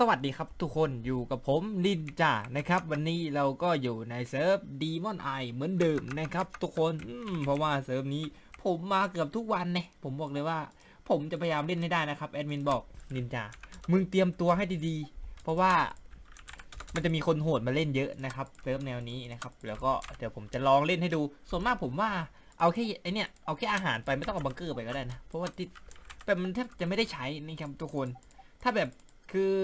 สวัสดีครับทุกคนอยู่กับผมนินจานะครับ วันนี้เราก็อยู่ในเซิร์ฟดีมอนไอเหมือนเดิมนะครับ ทุกคนอืเพราะว่าเซิร์ฟนี้ผมมาเกือบทุกวันเนี่ยผมบอกเลยว่า ผมจะพยายามเล่นให้ได้นะครับแอดมินบอกนินจามึงเตรียมตัวให้ดีๆ เพราะว่ามันจะมีคนโหดมาเล่นเยอะนะครับเซิร์ฟแนวนี้นะครับ แล้วก็เดี๋ยวผมจะลองเล่นให้ดู ส่วนมากผมว่าเอาแค่ไอเนี่ยเอาแค่อาหารไปไม่ต้องเอาบังเกอร์ไปก็ได้นะเพราะว่าติดแบบมันแทบจะไม่ได้ใช้นี่ครับทุกคน ถ้าแบบ คือ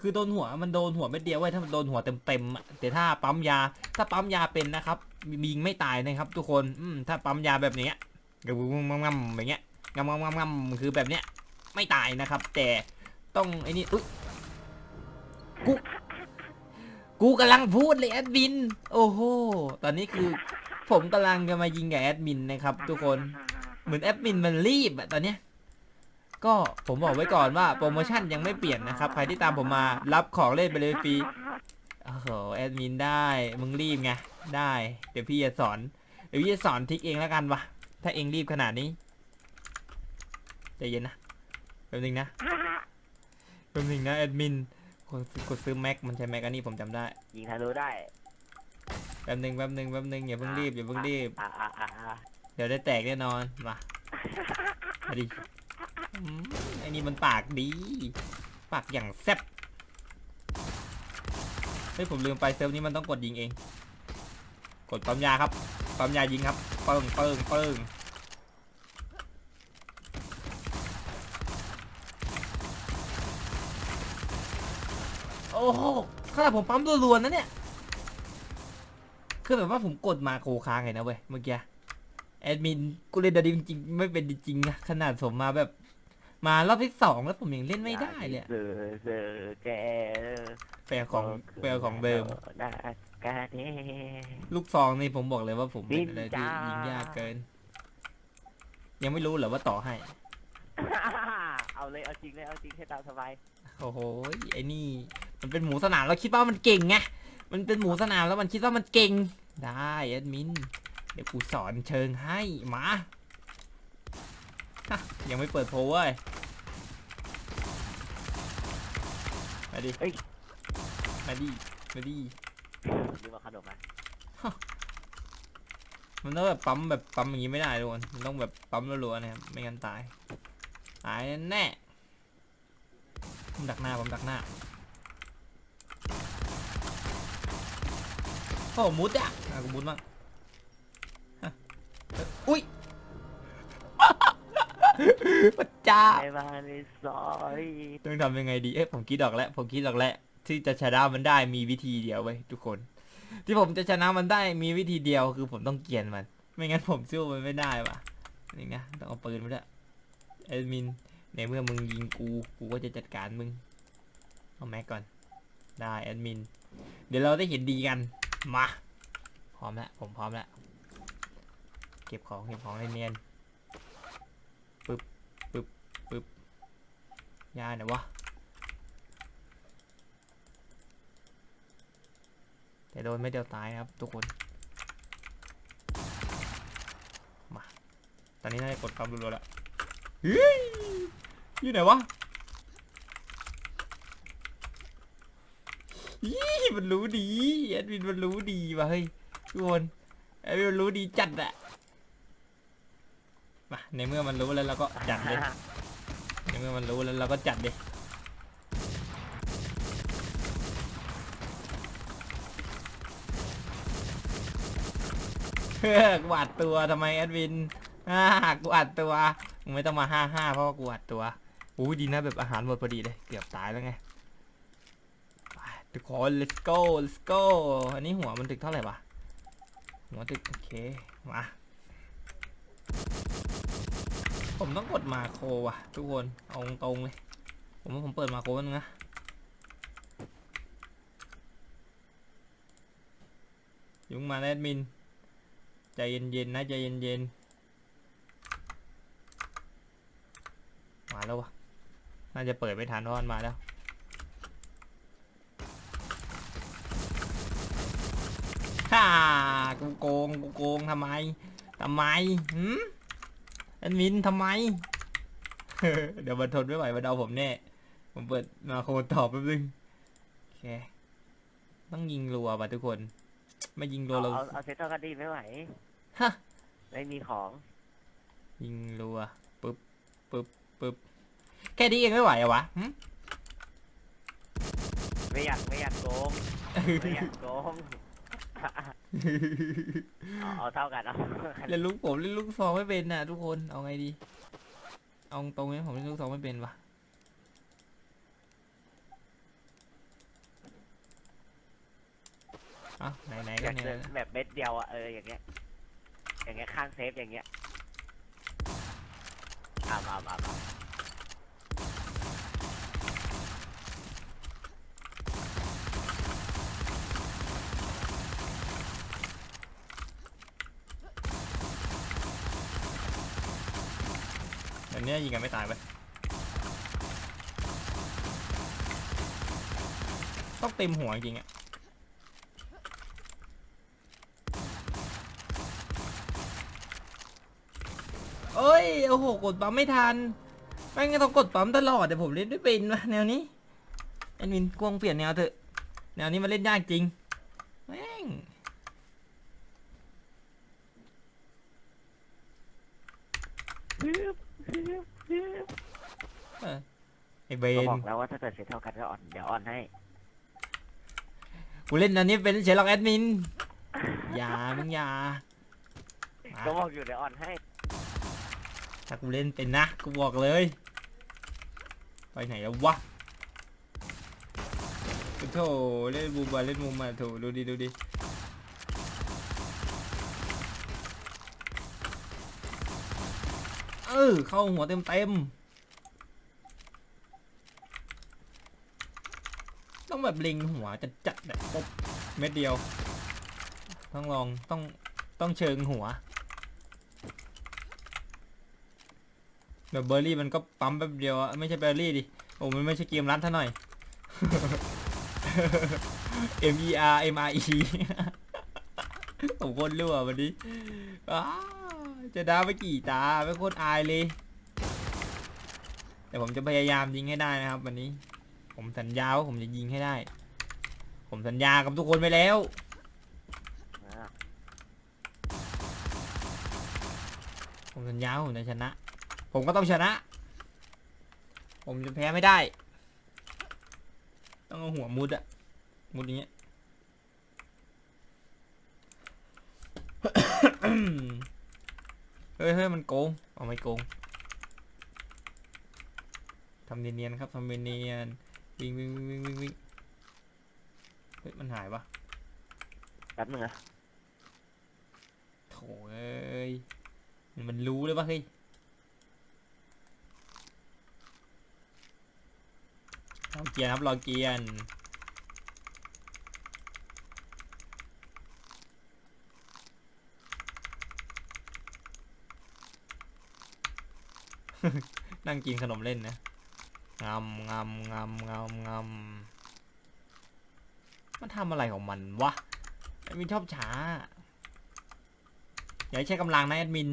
คือโดนหัวมันโดนหัวเม็ดเดียวไว้ถ้ามันโดนหัวเต็มๆอะแต่ถ้าปั๊มยา ถ้าปั๊มยาเป็นนะครับมียิงไม่ตายนะครับ ทุกคนอืถ้าปั๊มยาแบบเนี้ยกระบุงงำๆอย่างเงี้ยงำงำงำคือแบบเนี้ยไม่ตายนะครับ แต่ต้องไอ้นี่อุ๊ยกูกูกำลังพูดเลยแอดมิน โอ้โห ตอนนี้คือ ผมกำลังจะมายิงกับแอดมินนะครับ ทุกคน เหมือนแอดมินมันรีบอะตอนเนี้ย ก็ผมบอกไว้ก่อนว่าโปรโมชั่นยังไม่เปลี่ยนนะครับ ใครที่ตามผมมารับของเล่นไปเลยฟรีโอ้โหแอดมินได้ มึงรีบไง ได้ เดี๋ยวพี่จะสอน เดี๋ยวพี่จะสอนทริกเองแล้วกันวะ ถ้าเองรีบขนาดนี้ใจเย็นนะแป๊บนึงนะแป๊บนึงนะแอดมินกดกดซื้อแม็กมันใช้แม็กอันนี้ผมจำได้ ยิงทะลุได้แป๊บนึงแป๊บนึงแป๊บนึงอย่าเพิ่งรีบอย่าเพิ่งรีบอ่าอ่าอ่าอ่าเดี๋ยวได้แตกแน่นอน มามาดิ อืมไอ้นี่มันปากดี ปากอย่างแซ่บเฮ้ยผมลืมไปเซิร์ฟนี้มันต้องกดยิงเอง กดปั๊มยาครับปั๊มยายิงครับเปิ้งเปิ้งเปิ้งโอ้โหขนาดผมปั๊มรัวๆนะเนี่ย คือแบบว่าผมกดมาโคค้างไงนะเว้ยเมื่อกี้ แอดมินกูเล่นดาดิจริงๆไม่เป็นจริงนะขนาดผมมาแบบ มารอบที่สองแล้วผมยังเล่นไม่ได้เลยอะเจอเจอแกแปลของแปลของเดิมได้กาเน่ลูกซองนี่ผมบอกเลยว่าผมเป็นอะไรที่นินจายิยิงยากเกิน ยังไม่รู้เหรอว่าต่อให้ เอาเลยเอาจริงเลยเอาจริงให้ตามสบายโอ้โหไอ้นี่ มันเป็นหมูสนามเราคิดว่ามันเก่งไงมันเป็นหมูสนามแล้วมันคิดว่ามันเก่ง ได้แอดมิน เดี๋ยวกูสอนเชิงให้มาฮะ ยังไม่เปิดโพลเว้ย มาดิมาดิมาดิดูมาขนมอะมันต้องแบบปั๊มแบบปั๊มอย่างนี้ไม่ได้ทุกคนมันต้องแบบปั๊มรัวๆนะครับไม่งั้นตายตายแน่ผมดักหน้าผมดักหน้าโอ้มุดอะอะกูมุดมั่งฮะเอ้ยอุ้ย พระเจ้าไอ้บ้านในซอยต้องทำยังไงดี เอ๊ะผมคิดออกแล้ว ผมคิดออกแล้ว ที่จะชนะมันได้มีวิธีเดียวไว้ยทุกคน ที่ผมจะชนะมันได้มีวิธีเดียวคือผมต้องเกลียนมัน ไม่งั้นผมสู้มันไม่ได้ว่ะ นี่นะต้องเอาปืนมาด้วยแอดมิน ในเมื่อมึงยิงกู กูก็จะจัดการมึง เอาแม็กก่อน ได้แอดมิน เดี๋ยวเราได้เห็นดีกัน มา พร้อมแล้ว ผมพร้อมแล้ว เก็บของเก็บของให้เนียน ปึ๊บ ปึ๊บ ปึ๊บ ยาไหนวะแต่โดนไม่เดียวตายครับทุกคน มา ตอนนี้น่าจะกดความรัวๆแล้วเฮ้ยอยู่ไหนวะยี่มันรู้ดีแอดมินมันรู้ดีว่ะเฮ้ยทุกคนแอดมินมันรู้ดีจัดอะมาในเมื่อมันรู้แล้วเราก็จัดเลย มื่อมันรู้แล้วเราก็จัดดิเฮ้อกวาดตัวทำไมแอดวินอ่ากวาดตัวมึงไม่ต้องมาห้าห้าเพราะว่ากวาดตัวอู้ดีนะแบบอาหารหมดพอดีเลยเกือบตายแล้วไงไปทุกคน let's go let's go อันนี้หัวมันถึกเท่าไหร่วะหัวถึกโอเคมา ผมต้องกดมาโครว่ะ ทุกคนเอาตรงๆเลย ผมว่าผมเปิดมาโครนึงนะยุ่งมาแอดมินใจเย็นๆนะใจเย็นๆมาแล้ววะน่าจะเปิดไม่ทันเพราะมันมาแล้วฮ่ากูโกงกูโกงทำไมทำไมหืม อดมินทำไม เดี๋ยวมันทนไม่ไหวมาเดาผมแน่ ผมเปิดมาโคตอบแป๊บนึงโอเค ต้องยิงรัวป่ะทุกคน ไม่ยิงรัวเอาเราเอาเอาเซตเท่ากันดีไม่ไหว ฮะ ไม่มีของ ยิงรัวปึ๊บปึ๊บปึ๊บแค่นี้เองไม่ไหวเหรอะวะหึไม่อยากไม่อยากโกงไม่อยากโกง เอาเอาเท่ากันเอาเล่นลูกผมเล่นลูกซองไม่เป็นน่ะ ทุกคนเอาไงดี เอาตรงนี้ผมเล่นลูกซองไม่เป็นวะเอ้าไหนๆอก็ยากเนี่ยเดินแบบเม็ดเดียวอะเอออย่างเงี้ย อย่างเงี้ยข้างเซฟอย่างเงี้ยอ่ามามามา แบบเนี้ยิงกันไม่ตายไปต้องเต็มหัวจริงอะเอ้ย โอ้โห กดปั๊มไม่ทันไม่งต้องกดปั๊มตลอดแต่ผมเล่นไม่เป็นวะแนวนี้แอดมินกวงเปลี่ยนแนวเถอะ แนวนี้มันเล่นยากจริง แม่ง เออ ไอเบก็นบอกแล้วว่าถ้าเกิดเซตเท่ากันก็อ่อน เดี๋ยวอ่อนให้ กูเล่นอันนี้เป็นเชลล็อกแอดมินอย่ามึงอย่าก็บอกอยู่เดี๋ยวอ่อนให้ ถ้ากูเล่นเป็นนะกูบอกเลย ไปไหนแล้ววะโถเล่นบูมบาเล่นมุมมาโถดูดิดูดิเออเข้าหัวเต็มเต็มๆต้อง แบบเล็งหัวจัดจัดแบบปุ๊บเม็ดเดียว ต้องลองต้องต้องเชิงหัวแบบเบอร์รี่มันก็ปั๊มแป๊บเดียวอะไม่ใช่เบอร์รี่ดิโอ้มันไม่ใช่เกมรัดท่าหน่อย M E R M R E ผมโคนรั่ววันนี้จะดาไปกี่ตาไม่โคตรอายเลย แต่ผมจะพยายามยิงให้ได้นะครับวันนี้ ผมสัญญาว่าผมจะยิงให้ได้ ผมสัญญากับทุกคนไปแล้ว ผมสัญญาว่าผมจะชนะ ผมก็ต้องชนะ ผมจะแพ้ไม่ได้ ต้องเอาหัวมุดอะมุดอย่างเงี้ยเฮ้ยเฮ้ยมันโกงเอาไม่โกงทำเนียนๆครับทำเนียนๆ วิ่งวิ่งวิ่งวิ่งวิ่งวิ่งเฮ้ยมันหายปะแป๊บนึงนะโถเอ้ยมันรู้เลยปะเฮ้ยรอเกียร์ครับรอเกียร์นั่งกินขนมเล่นนะ งำงำงำงำงำมันทำอะไรของมันวะแอดมินชอบช้า อย่าให้ใช้กำลังนะแอดมิน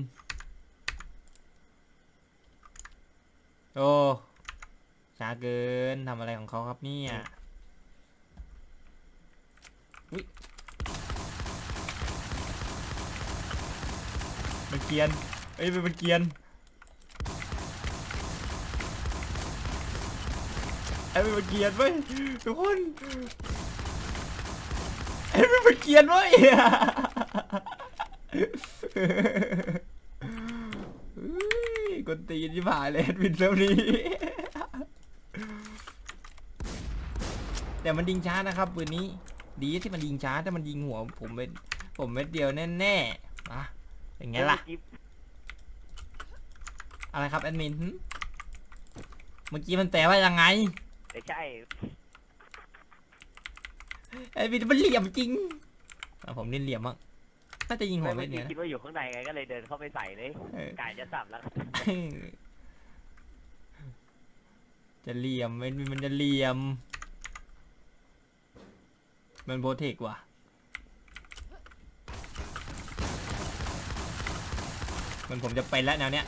โอ้ช้าเกินทำอะไรของเขาครับเนี่ยอุ๊ยมันเกียน เอ้ยมันเกียน ไอ้เป็นมันเกรียนเว้ยทุกคนไอ้เป็นมันเกรียนเว้ยเฮ้ยกดตีนที่ผ่านเลยแอดมินเซิร์ฟนี้แต่มันยิงช้านะครับปืนนี้ ดีที่มันยิงช้าแต่มันยิงหัว ผมเป็นผมเม็ดเดียวแน่ๆอะอย่างเงี้ยล่ะ อะไรครับแอดมิน เมื่อกี้มันแปลว่ายังไง ไม่ใช่ ไอ้บินมันเหลี่ยมจริงอะผมเล่นเหลี่ยมมั้งน่าจะยิงหัวไม่เม็ดเมื่อเนี้ยนะกี้คิดว่าอยู่ข้างในไงก็เลยเดินเข้าไปใส่เลยเออ กายจะสับแล้วจะเหลี่ยมมันมันจะเหลี่ยม มันโบเทคว่ะมันผมจะเป็นแล้วแนวเนี้ย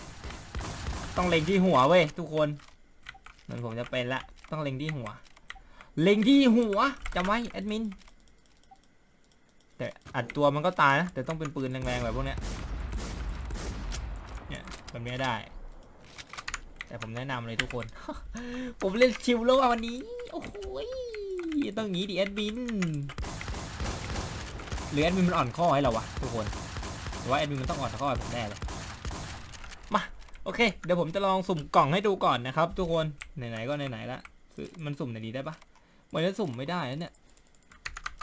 ต้องเล็งที่หัวเว้ยทุกคน มันผมจะเป็นละ ต้องเล็งที่หัว เล็งที่หัวจำไว้แอดมิน แต่อัดตัวมันก็ตายนะ แต่ต้องเป็นปืนแรงๆแบบพวกเนี้ย เนี่ยแบบเนี้ยได้ แต่ผมแนะนำเลยทุกคน ผมเล่นชิวแล้ววันนี้ โอ้โหยต้องงี้ดิแอดมิน หรือแอดมินมันอ่อนข้อให้เราวะทุกคนหรือว่าแอดมินมันต้องอ่อนข้อให้ผมแน่เลยมาโอเค เดี๋ยวผมจะลองสุ่มกล่องให้ดูก่อนนะครับ ทุกคน ไหนๆก็ไหนๆละ มันสุ่มไหนดีได้ปะเหมือนจะสุ่มไม่ได้นะเนี่ย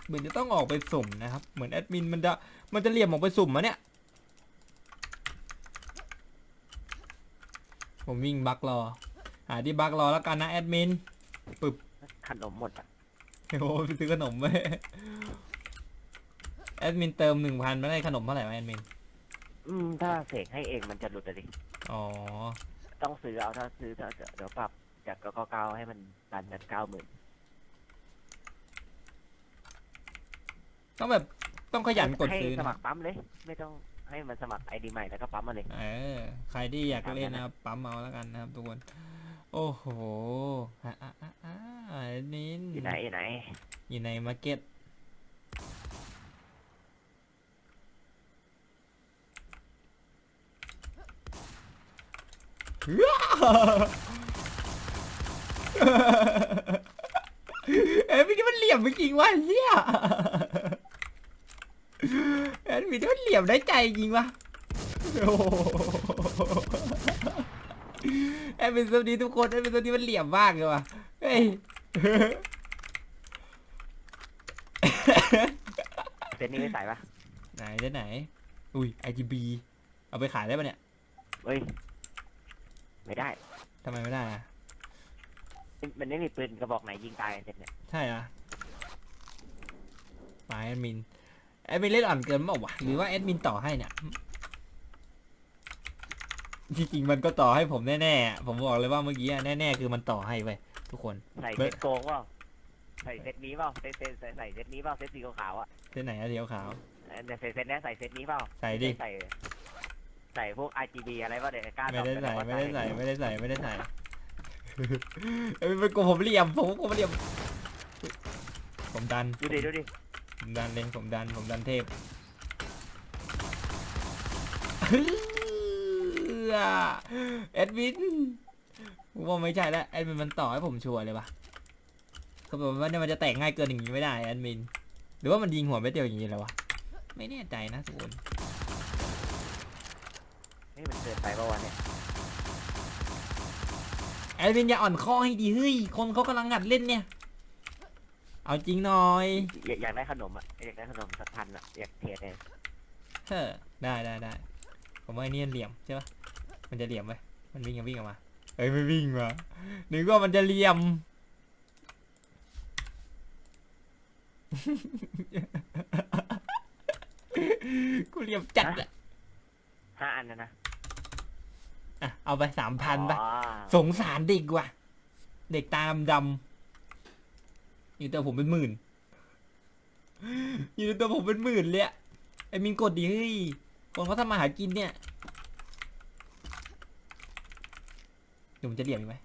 เหมือนจะต้องออกไปสุ่มนะครับ เหมือนแอดมินมันจะมันจะเหลี่ยมออกไปสุ่มมะเนี่ย ผมวิ่งบักรอ หาที่บักรอแล้วกันนะแอดมินขนมหมดอะโอ้โหไปซื้อขนมไหมแอดมินเติมหนึ่งพันไม่ได้ขนมเท่าไหร่วะแอดมิน อืม ถ้าเสกให้เองมันจะหลุดอะดิอ๋อ ต้องซื้อเอาถ้าซื้อถ้าเดี๋ยวปรับ จากเก้าเก้าให้มันดันกันเก้าหมื่นต้องแบบต้องขยันกดให้ซื้อสนะมัครปั๊มเลย ไม่ต้องให้มันสมัครไอดีใหม่แล้วก็ปั๊มมาเลย เออใครที่อยากเล่นนะครับปั๊มเอาแล้วกันนะครับทุกคน โอ้โหอะอะอะอะแอดมินอยู่ไหนอยู่ไหน อยู่ในมาร์เก็ต เอ้ยพี่นี่มันเหลี่ยมจริงๆวะเฮียเอ้ยพี่นี่มันเหลี่ยมได้ใจจริงวะโอ้โหเอ้ยเป็นตัวนี้ทุกคนเอ้ยเป็นตัวนี้มันเหลี่ยมมากเลยวะเฮ้ยเซตนี้ไม่ใส่ปะไหนได้ไหน อุ้ย IGB เอาไปขายได้ปะเนี่ยเฮ้ย ไม่ได้ ทำไมไม่ได้อะ มันไม่มีปืนกระบอกไหนยิงตายเซตเนี่ยใช่อะมาแอดมิน แอดมินเล่นอ่อนเกินเปล่าวะหรือว่าแอดมินต่อให้เนี่ย จริงๆมันก็ต่อให้ผมแน่ๆอะผมบอกเลยว่าเมื่อกี้อะแน่ๆ คือมันต่อให้เว้ยทุกคน ใส่เซตโกงเปล่าใส่เซตนี้เปล่าเซตเซตใส่ใส่เซตนี้เปล่าเซตสีขาวๆอะเส้นไหนอะเดียวขาว เออใส่เซตเนี้ยใส่เซตนี้เปล่าใส่ดิ ใส่ใส่พวก RGB อะไรวะเดี๋ยวกล้าไม่ได้ใส่ตอบไม่ได้แต่ใส่ว่าไม่ได้ใส่ไม่ได้ใส่ เอ้ยเป็นกูผมเหลี่ยมผมกูเหลี่ยม ผมดัน ดูดิดูดิผมดันเลยผมดันผมดันเทพเอ็ดวินผมว่าไม่ใช่แล้วแอดมินมันต่อให้ผมชัวร์เลยปะเขาบอกว่าเนี่ยมันจะแตกง่ายเกินอย่างนี้ไม่ได้แอดมิน หรือว่ามันยิงหัวไม่เดียวอย่างนี้แล้ววะ ไม่แน่ใจนะทุกคน นี่มันเกินไปปะวะเนี่ย แอดมินอย่าอ่อนข้อให้ดีเฮ้ยคนเขากำลังงัดเล่นเนี่ย เอาจริงหน่อยอยากอยากได้ขนมอะอยากได้ขนมสักพันอะอยากเทรดเลยเฮ้อได้ได้ได้ผมว่าไอ้นี่มันเหลี่ยมใช่ปะมันจะเหลี่ยมไหมมันวิ่งกันวิ่งออกมาเอ้ยไม่วิ่งมานึกว่ามันจะเหลี่ยม กูเหลี่ยมจัดอะห้าอันนะนะ อะเอาไปสามพันไปอ๋อสงสารเด็กว่ะ เด็กตาดำๆอยู่ตัวผมเป็นหมื่น อยู่ตัวผมเป็นหมื่นเลยอะไอ้มินกดดีเฮ้ยคนเขาทำมาหากินเนี่ยเดี๋ยวมันจะเหลี่ยมอีกไหม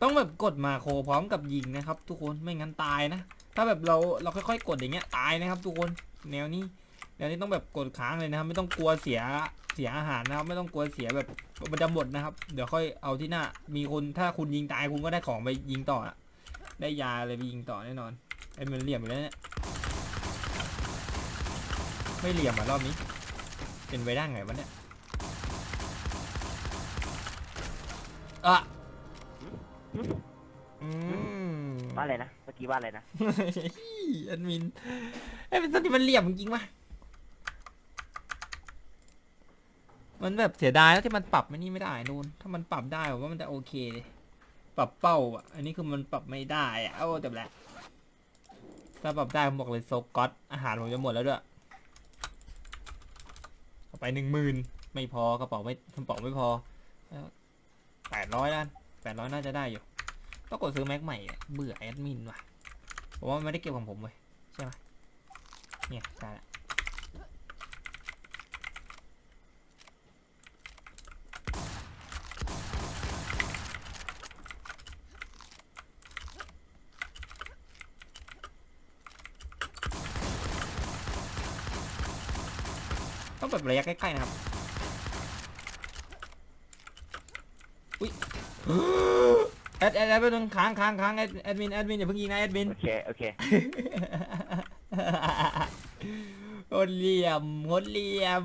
ต้องแบบกดมาโครพร้อมกับยิงนะครับ ทุกคนไม่งั้นตายนะ ถ้าแบบเราเราค่อยๆ กดอย่างเงี้ยตายนะครับ ทุกคนแนวนี้ แนวนี้ต้องแบบกดค้างเลยนะครับ ไม่ต้องกลัวเสียเสียอาหารนะครับ ไม่ต้องกลัวเสียแบบมันจะหมดนะครับ เดี๋ยวค่อยเอาที่หน้า มีคนถ้าคุณยิงตายคุณก็ได้ของไปยิงต่ออะได้ยาอะไรไปยิงต่อแน่นอนไอ้มันเหลี่ยมอยู่แล้วเนี่ยไม่เหลี่ยมอะรอบนี้ เป็นไปได้ไงวะเนี่ยอะอืมว่าอะไรนะเมื่อกี้ว่าอะไรนะแอดมินไอ้เป็นต้นที่มันเหลี่ยมจริงๆวะ มันแบบเสียดายแล้วที่มันปรับไม่นี่ไม่ได้นูนถ้ามันปรับได้ผมว่ามันจะโอเคเลยปรับเป้าอะ อันนี้คือมันปรับไม่ได้อะเอาแต่แหละถ้าปรับได้ผมบอกเลยโซก๊อตอาหารผมจะหมดแล้วด้วยเอาไปหนึ่งหมื่นไม่พอกระเป๋าไม่กระเป๋าไม่พอแปดร้อยล้านแปดร้อยน่าจะได้อยู่ ต้องกดซื้อแม็กใหม่เบื่อแอดมินว่ะผมว่าไม่ได้เก็บของผมเว้ยใช่ไหมเนี่ยได้ละ ต้องแบบระยะใกล้ๆนะครับ อุ้ยแอดแอดแอดไปนึงค้างค้างค้างแอดแอดมินแอดมินอย่าเพิ่งยิงนะแอดมินโอเคโอเคงดเหลี่ยมงดเหลี่ยม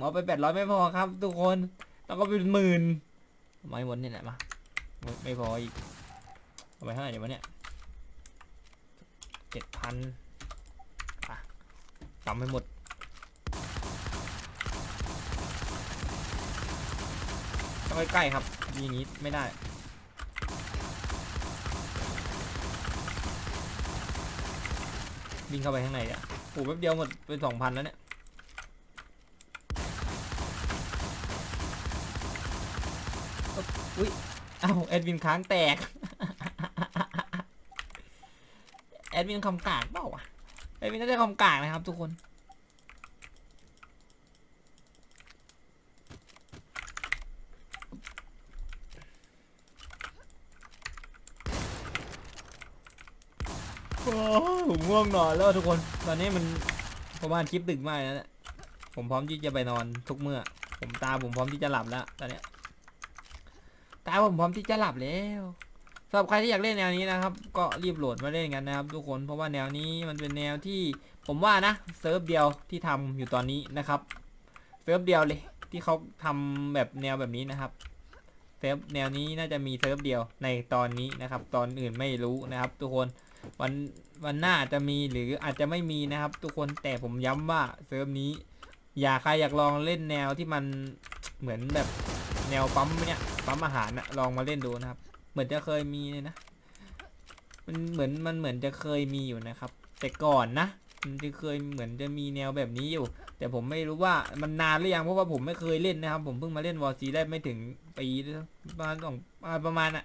เอาไปแปดร้อยไม่พอครับ ทุกคนต้องก็เป็นหมื่นไม่หมดนี่แหละมาไม่พออีกเอาไปเท่าไหร่เดี๋ยววะเนี่ยเจ็ดพันอะจำไม่หมด ต้องใกล้ๆครับยิงอย่างนี้ไม่ได้ วิ่งเข้าไปข้างในอะโอ้แป๊บเดียวหมดเป็นสองพันแล้วเนี่ยอุ้ยเอ้าแอดมินค้างแตก แอดมินคำกากเปล่าวะแอดมินน่าจะคำกากนะครับทุกคน โอ้ ผมง่วงนอนแล้วทุกคน ตอนนี้มันประมาณคลิปดึกมากแล้วเนี่ยผมพร้อมที่จะไปนอนทุกเมื่อ ผมตาผมพร้อมที่จะหลับแล้ว ตอนเนี้ยตาผมพร้อมที่จะหลับแล้วสำหรับใครที่อยากเล่นแนวนี้นะครับ ก็รีบโหลดมาเล่นกันนะครับ ทุกคนเพราะว่าแนวนี้มันเป็นแนวที่ผมว่านะเซิร์ฟเดียวที่ทำอยู่ตอนนี้นะครับเซิร์ฟเดียวเลยที่เขาทำแบบแนวแบบนี้นะครับเซิร์ฟแนวนี้น่าจะมีเซิร์ฟเดียวในตอนนี้นะครับ ตอนอื่นไม่รู้นะครับ ทุกคน วันวันหน้าอาจจะมีหรืออาจจะไม่มีนะครับ ทุกคนแต่ผมย้ำว่าเซิร์ฟนี้ อย่าใครอยากลองเล่นแนวที่มันเหมือนแบบแนวปั๊มเนี่ยปั๊มอาหารนะลองมาเล่นดูนะครับ เหมือนจะเคยมีนะ มันเหมือนมันเหมือนจะเคยมีอยู่นะครับ แต่ก่อนนะมันจะเคยเหมือนจะมีแนวแบบนี้อยู่ แต่ผมไม่รู้ว่ามันนานหรือยังเพราะว่าผมไม่เคยเล่นนะครับ ผมเพิ่งมาเล่นวอร์ซีได้ไม่ถึงปีด้วยซ้ำประมาณสองประมาณอะ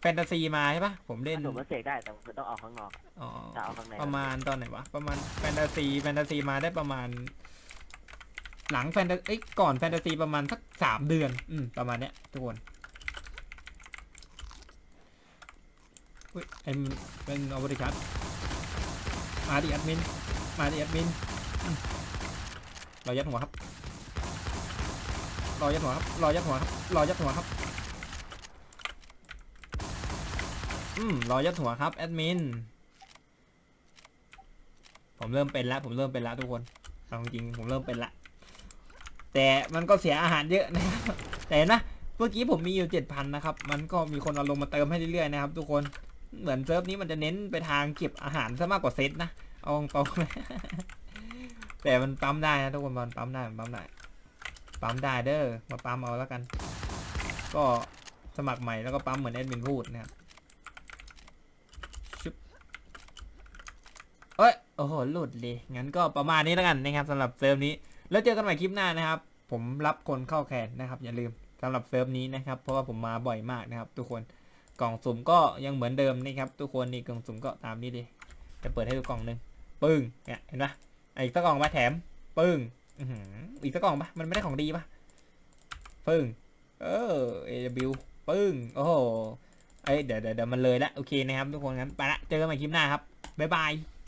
แฟนตาซีมาใช่ปะผมเล่น ผมก็เสกได้แต่ผมต้องออกข้างนอก อ๋อถ้าเอาข้างใน ประมาณตอนไหนวะ ประมาณแฟนตาซีแฟนตาซีมาได้ประมาณ หลังแฟนตาเอ้ยก่อนแฟนตาซีประมาณสักสามเดือน อืม ประมาณเนี้ยทุกคนอุ้ยไอ้มันเป็นออบริชัดมาดิแอดมิน มาดิแอดมินอืมรอยัดหัวครับ รอยัดหัวครับ รอยัดหัวครับ รอยัดหัวครับ อืมรอยัดหัวครับแอดมิน ผมเริ่มเป็นแล้วผมเริ่มเป็นแล้วทุกคนเอาจริงผมเริ่มเป็นละแต่มันก็เสียอาหารเยอะนะครับแต่นะเมื่อกี้ผมมีอยู่เจ็ดพันนะครับ มันก็มีคนเอาลงมาเติมให้เรื่อยๆนะครับ ทุกคนเหมือนเซิร์ฟนี้มันจะเน้นไปทางเก็บอาหารซะมากกว่าเซตนะเอาตรงเลยแต่มันปั๊มได้นะทุกคนมันปั๊มได้มันปั๊มได้ปั๊มได้เด้อมาปั๊มเอาแล้วกัน ก็สมัครใหม่แล้วก็ปั๊มเหมือนแอดมินพูดนะครับ เอ้ยโอ้โหหลุดเลยงั้นก็ประมาณนี้แล้วกันนะครับสำหรับเซิร์ฟนี้ แล้วเจอกันใหม่คลิปหน้านะครับ ผมรับคนเข้าแคนนะครับ อย่าลืมสำหรับเซิร์ฟนี้นะครับ เพราะว่าผมมาบ่อยมากนะครับ ทุกคนกล่องสุ่มก็ยังเหมือนเดิมนะครับทุกคนนี่กล่องสุ่มก็ตามนี้ดิจะเปิดให้ดูกล่องหนึ่งปึ้งเนี่ยเห็นปะอะอีกสักกล่องปะแถมปึ้งอีกสักกล่องปะมันไม่ได้ของดีปะปึ้งเออ AW ปึ้งโอ้โหเอ้ยเดี๋ยวเดี๋ยวเดี๋ยวมันเลยละโอเคนะครับทุกคนงั้นไปละเจอกันใหม่คลิปหน้าครับบ๊ายบาย